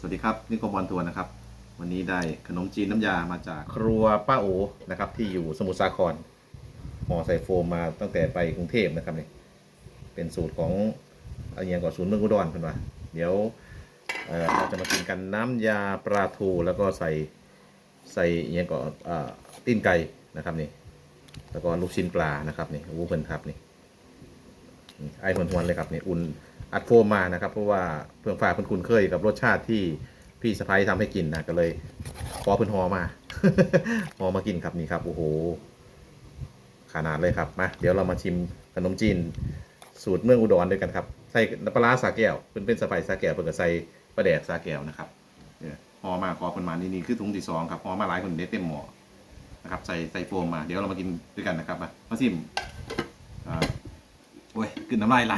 สวัสดีครับนี่คมบอลทัวร์นะครับ วันนี้ได้ขนมจีนน้ำยามาจากครัวป้าโอนะครับ ที่อยู่สมุทรสาครห่อใส่โฟมมาตั้งแต่ไปกรุงเทพนะครับนี่เป็นสูตรของอะไรอย่างก่อศูนย์เมืองอุดรเพิ่นว่าเดี๋ยวเอ่อเราจะมากินกันน้ำยาปลาทูแล้วก็ใส่ใส่อหย่างก่ออ่าตีนไก่นะครับนี่แล้วก็ลูกชิ้นปลานะครับนี่วูเพิ่นครับนี่ไอ้หวนๆเลยครับนี่อุ่น อัดโฟมมานะครับ เพราะว่าเพื่อนฝากเพื่อนคุ้นเคยกับรสชาติที่พี่สะพ้ายทำให้กินนะก็เลยขอเพื่อนหอมาหอมากินครับนี่ครับโอ้โหขนาดเลยครับมาเดี๋ยวเรามาชิมขนมจีนสูตรเมืองอุดรด้วยกันครับใส่ปลาร้าสาแก้วเป็นเป็นสไปซ์สาแก้วเพื่อนก็ใส่ปลาแดกสาแก้วนะครับหอมาขอเพื่อนมานี่นี่คือถุงที่สองครับหอมาหลายคนเด็ดเต็มหม้อนะครับใส่ใส่โฟมมาเดี๋ยวเรามากินด้วยกันนะครับมามาชิมอ่า โอ้ยกลินน้ำลายไหล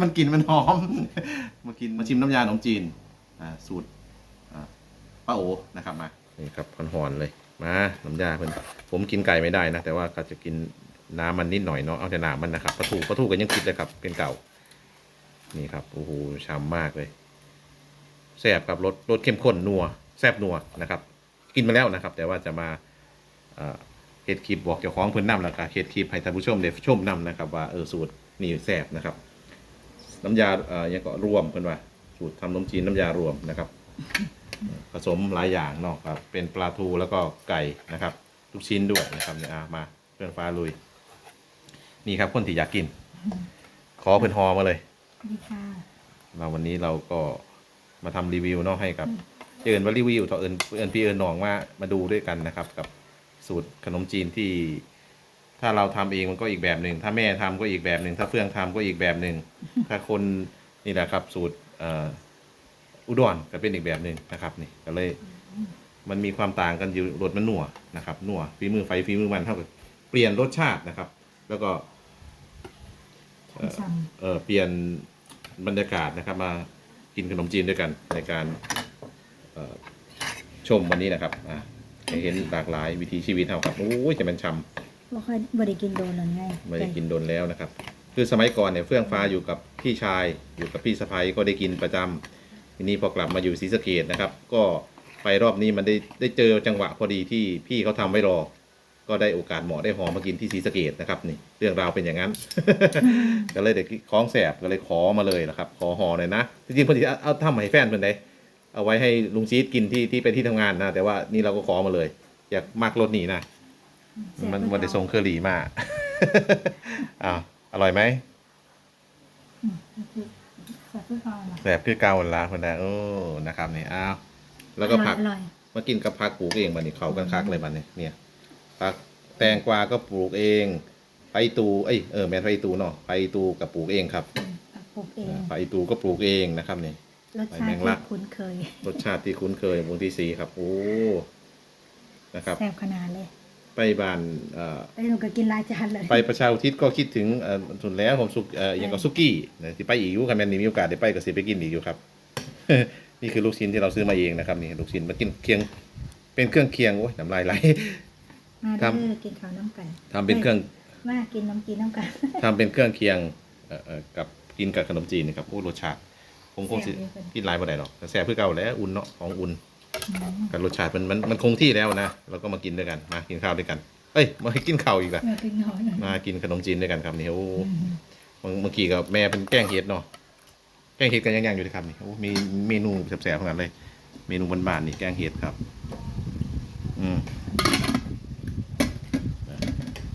มันกลินมันหอม มากินมาชิมน้ำยาขนมจีน อ่า สูตร อ่าป้าโอนะครับมา นี่ครับหอนๆเลย มาน้ำยาเพิ่นผมกินไก่ไม่ได้นะ แต่ว่าก็จะกินน้ำมันนิดหน่อยเนาะ เอาแต่น้ำมันนะครับปลาทูปลาทูกันยังคิดเลยครับเป็นเก่า นี่ครับ โอ้โหช้ำมากเลย แซ่บครับรสรสเข้มข้นนัว แซ่บนัวนะครับ กินมาแล้วนะครับ แต่ว่าจะมาเอ่อ เฮ็ดคลิปบอกเจ้าของเพิ่นนำแล้วก็เฮ็ดคลิปให้ท่านผู้ชมได้ชมนำนะครับ ว่าเออสูตรนี่แซ่บนะครับ น้ำยาเอ่อยังก็รวมเพิ่นว่าสูตรทำนมจีนน้ำยารวมนะครับ ผสมหลายอย่างเนาะครับเป็นปลาทูแล้วก็ไก่นะครับลูกชิ้นด้วยนะครับเนี่ยอะมาเพื่อนฟ้าลุย นี่ครับคนที่อยากกิน ขอเพิ่นฮอมาเลย ดีค่ะเราวันนี้เราก็มาทำรีวิวเนาะให้กับเอิญว่ารีวิวต่อเอิญเอิญพี่เอิญหนองว่ามาดูด้วยกันนะครับ กับ สูตรขนมจีนที่ ถ้าเราทำเองมันก็อีกแบบหนึ่งถ้าแม่ทำก็อีกแบบหนึ่งถ้าเฟื่องทำก็อีกแบบหนึ่งถ้าคนนี่แหละครับ สูตรเอ่ออุดรก็เป็นอีกแบบหนึ่งนะครับ นี่ก็เลย มันมีความต่างกันอยู่รสมันหนัวนะครับหนัวฝีมือไฟฝีมือมันเท่ากับเปลี่ยนรสชาตินะครับ แล้วก็เอ่อช่เอ่อเปลี่ยนบรรยากาศนะครับ มากินขนมจีนด้วยกันในการเอ่อชมวันนี้นะครับอะ ให้เห็นหลากหลายวิถีชีวิตเท่าครับโอ้ยจะมันชำำบ่ค่อยบ่ได้กินโดนเลยไงไม่ได้กินโดนแล้วนะครับ คือสมัยก่อนเนี่ยเฟื่องฟ้าอยู่กับพี่ชายอยู่กับพี่สะพ้ยก็ได้กินประจำทีนี้พอกลับมาอยู่ศรีสะเกดนะครับ ก็ไปรอบนี้มันได้ได้เจอจังหวะพอดีที่พี่เขาทำไว้รอ ก็ได้โอกาสเหมาะได้หอมมากินที่ศรีสะเกดนะครับนี่เรื่องราวเป็นอย่างนั้น ก็เลยเด็กคล้องแสบก็เลยขอมาเลยนะครับ ขอหอหน่อยนะจริงๆพอดีเอาเอาทำให้แฟนเป็นได เอาไว้ให้ลุงชีสกินที่ที่เป็นที่ทำงานนะ แต่ว่านี่เราก็ขอมาเลย อยากมากรสนี้นะ มันมันได้ทรงเคอรี่มาก อ้าวอร่อยไหมใส่เพื่อความอร่อยแสบคือเกาละคนนะโอ้นะครับนี่อ้าวแล้วก็ผักอร่อยมากินกับผักปลูกเองบันนี้เขากันคักเลยบันนี้เนี่ยผักแตงกวาก็ปลูกเองไผ่ตูเอ้ยเออแมนไผ่ตูเนาะไผ่ตูกับปลูกเองครับอืมผักปลูกเองไผ่ตูก็ปลูกเองนะครับนี่ รสใส่ชาแมติงลัที่กคุ้นเคย รสชาติที่คุ้นเคยวงที่สีครับ โอ้ นะครับแซ่บขนาดเลย ไปบ้านเอ่อไปหนูก็กินหลายจานเลย ไปประชาอุทิศก็คิดถึงเอ่อสุดแล้วผมสุกเอ่ออย่างกับซุกี้นะที่ไปอีกอยุคันแมนนี่มีโอกาสได้ไปก็สิไปกินอีกอยู่ครับ นี่คือลูกชิ้นที่เราซื้อมาเองนะครับนี่ลูกชิ้นมากินเคียง เป็นเครื่องเคียงโอ้ยน้ำลายไหล มาครัเด้บอกินข้าวน้ำกันทำเป็นเครื่อง มากินน้ำกินน้ำกัน ทำเป็นเครื่องเคียงเอ่อเอ่อกับกินกับขนมจีนนะครับโอ้รสชาติ ผมคงสิแซ่บอยู่เพิ่นกินหลายบ่ได้หรอกแต่แซ่บเพื่อเก่าแล้วอุ่นเนาะของอุ่นอืมกับรสชาติมันมันมันคงที่แล้วนะเราก็มากินด้วยกันมากินข้าวด้วยกันเอ้ยมากินข้าวอีกละเมื่อกินน้อยหน่อยมากินขนมจีนด้วยกันครับนี่โอ้อืมเมื่อเมื่อกี้กับแม่เป็นแกงเห็ดเนาะแกงเห็ดกันยังๆอยู่เลยครับนี่โอ้มีเมนูแสบๆขนาดเลย เมนูบ้านๆนี่แกงเห็ดครับ อืม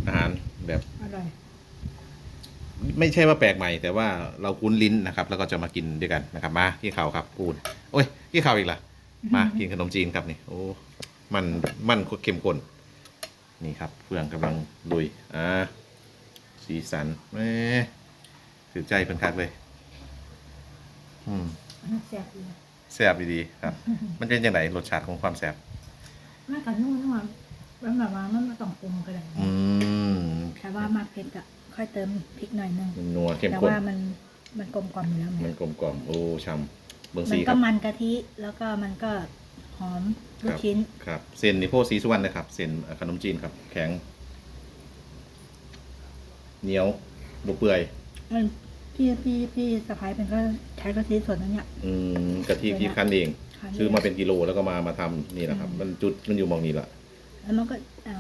อาหารแบบ อร่อย ไม่ใช่ว่าแปลกใหม่ แต่ว่าเราคุ้นลิ้นนะครับ แล้วก็จะมากินด้วยกันนะครับ มาที่ข่าวครับปูนโอ้ยที่ข่าวอีกละมากินขนมจีนครับนี่โอ้มันมันเข้มข้นนี่ครับเฟื่องกำลังลุยอ่าสีสันแหมถือใจเป็นคักเลย อืมแซ่บดีแซ่บดีๆครับ มันเป็นยังไงรสชาติของความแซ่บมากกับนุ่มนุ่มมันแบบว่ามันไม่ต้องปรุงก็ได้อืมแต่ว่ามากเผ็ดก็ ค่อยเติมพริกหน่อยนึงมันนัวเข้มแต่ข้นว่ามันมันกลมกล่อมอยู่แล้วไงมันกลมกล่อมโอ้ช่ำเบิ้งมัสีนคก็รับมันกะทิ แล้วก็มันก็หอมลูคกรับชิ้น ครับเส้นนี่โพสีสุวรรณนะครับเส้นเอ่อขนมจีนครับ แข็งเหนียวบเปื่อย มันพี่พี่พี่สะพ้ายเป็นก็ใช้กะทิสดนั่นเนี่ย อืมกะทิที่คั้นเองคั้นซื้อมาเป็นกิโลแล้วก็มามาทำนี่แหละครับอืมมันจุดมันอยู่หมองนี้แหละ แล้วมันก็เอา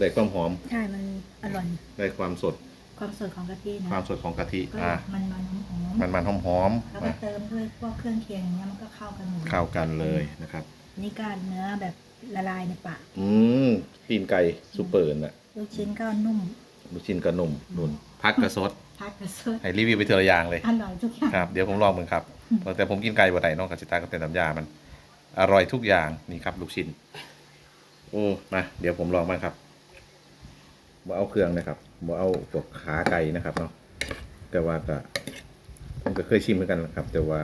ได้ความหอม ใช่มันอร่อย ได้ความสด ความสดของกะทินะความสดของกะทิ ก็อะ มันมันหอมมันมันหอมหอมๆแล้วมาก็เติมด้วยพวกเครื่องเคียงอย่างเงี้ยมันก็เข้ากันหมดเข้ากันเลยนะครับ นี่ก็เนื้อแบบละลายในปากอืมตีนไก่ซูเปอร์น่ะลูกชิ้นก็นุ่มลูกชิ้นกระนุ่มนุ่น พักกระสดพักกระสดให้รีวิวไปเทอละอย่างเลย อร่อยทุกอย่าง ครับเดี๋ยวผมลองมึงครับแต่ผมกินไก่บ่ได้เนอกกับจิตากับเป็นน้ำยามัน อร่อยทุกอย่างนี่ครับ ลูกชิ้นโอ้มาเดี๋ยวผมลองบ้างครับ บ่เอาเครื่องนะครับบ่เอาพวกขาไก่นะครับเนาะแต่ว่าก็ผมก็เคยชิมเหมือนกันนะครับ แต่ว่า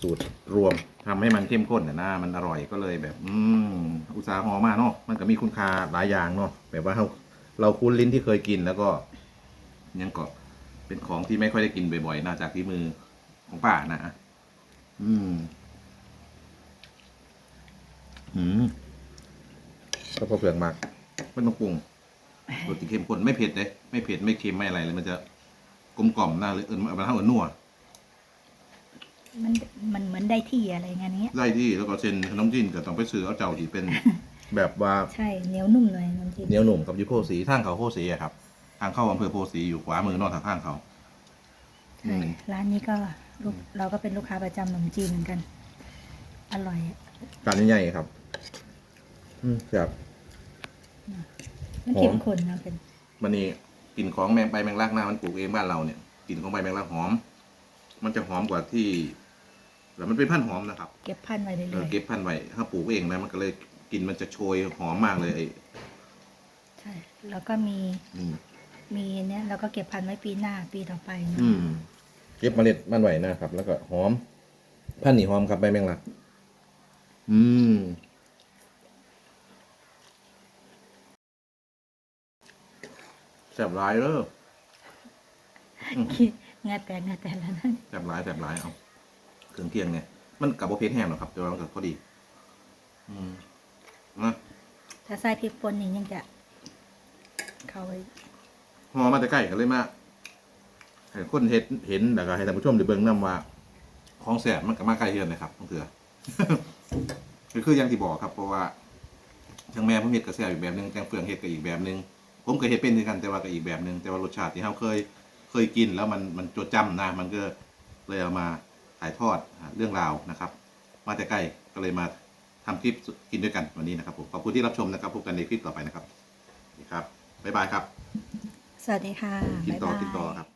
สูตรรวมทำให้มันเข้มข้นนะนะมันอร่อยก็เลยแบบ อืมอุตสาห์หอมมากเนาะมันก็มีคุณค่าหลายอย่างเนาะแบบว่าเราเราคุ้นลิ้นที่เคยกินแล้วก็ ยังก็เป็นของที่ไม่ค่อยได้กินบ่อยๆน่าจากที่มือของป้านะอะอืมอืม ก็พอเปลือกมากไม่ต้องปรุงรสติเข้มข้นไม่เผ็ดเลยไม่เผ็ดไม่เค็มไม่อะไรเลยมันจะกลมกล่อมน่าเลยเออมันเท่ากับนัวมันมันเหมือนได้ที่อะไรเงี้ยเนี้ยได้ที่แล้วก็เซ็นขนมจีนก็ต้องไปซื้อเอาเจ้าที่เป็น แบบว่าใช่เหนียวนุ่มเลยน้ำจิ้มเหนียวหนุ่มกับยูโพสีทางเขาโพสีอะครับ ทางเข้าอำเภอโพสีอยู่ขวามือนอกทางข้างเขาใช่ร้านนี้ก็ลูกเราก็เป็นลูกค้าประจำขนมจีนเหมือนกัน อร่อยอะจานใหญ่ๆครับ อืมครับ มันหอมเข้มข้นนะเป็นมันนี่กลิ่นของแมงใบแมงลักหน้ามันปลูกเองบ้านเราเนี่ยกลิ่นของใบแมงลักหอม มันจะหอมกว่าที่แล้วมันเป็นพันธุ์หอมนะครับ เก็บพันธุ์ไว้เรื่เอออยเก็บพันธุ์ไว้ถ้าปลูกเองนะมันก็เลยกลิ่นมันจะโชยหอมมากเลยไอ้ๆใช่แล้วก็มีอืมมีเนี้ยเราก็เก็บพันธุ์ไว้ปีหน้าปีต่อไปนะอืมเก็บเมล็ดมันไว้นะครับ แล้วก็หอม พันธุ์นี่หอมครับใบแมงลัก อืม แสบหลายเด้อคิดงาแต่งาแต่ละนั่นแสบหลายแสบหลายเอาเครื่องเคียงเนี่ยมันกับโบเพชแห้งหรอกครับแต่ว่ามันก็พอดี อืมนะถ้าใส่พริกป่นนี่ยังจะ เข้าไปหอมาแต่ใกล้กันเลยมาให้คนเห็นเห็นแล้วก็ให้ท่านผู้ชมได้เบิ่งนํว่าของแสบมันกับมาใกล้เฮือนนะครับต้องเถื่อก็คืออย่างที่บอกครับเพราะว่าทางแม่ผมเฮ็ดก็แซ่บอีกแบบหนึงทางเฟืองเฮ็ดก็อีกแบบหนึง ผมก็เฮ็ดเป็นคือกันแต่ว่าก็อีกแบบหนึงแต่ว่ารสชาติที่เราเคยเคยกินแล้วมันมันจดจำนะมันก็เลยเอามาถ่ายทอดเรื่องราวนะครับ มาแต่ใกล้ก็เลยมาทำคลิปกินด้วยกันวันนี้นะครับผมขอบคุณที่รับชมนะครับพบกันในคลิปต่อไปนะครับสวัสดีครับบ๊ายบายครับ สวัสดีค่ะกินต่อบ๊ายบายกินต่อครับ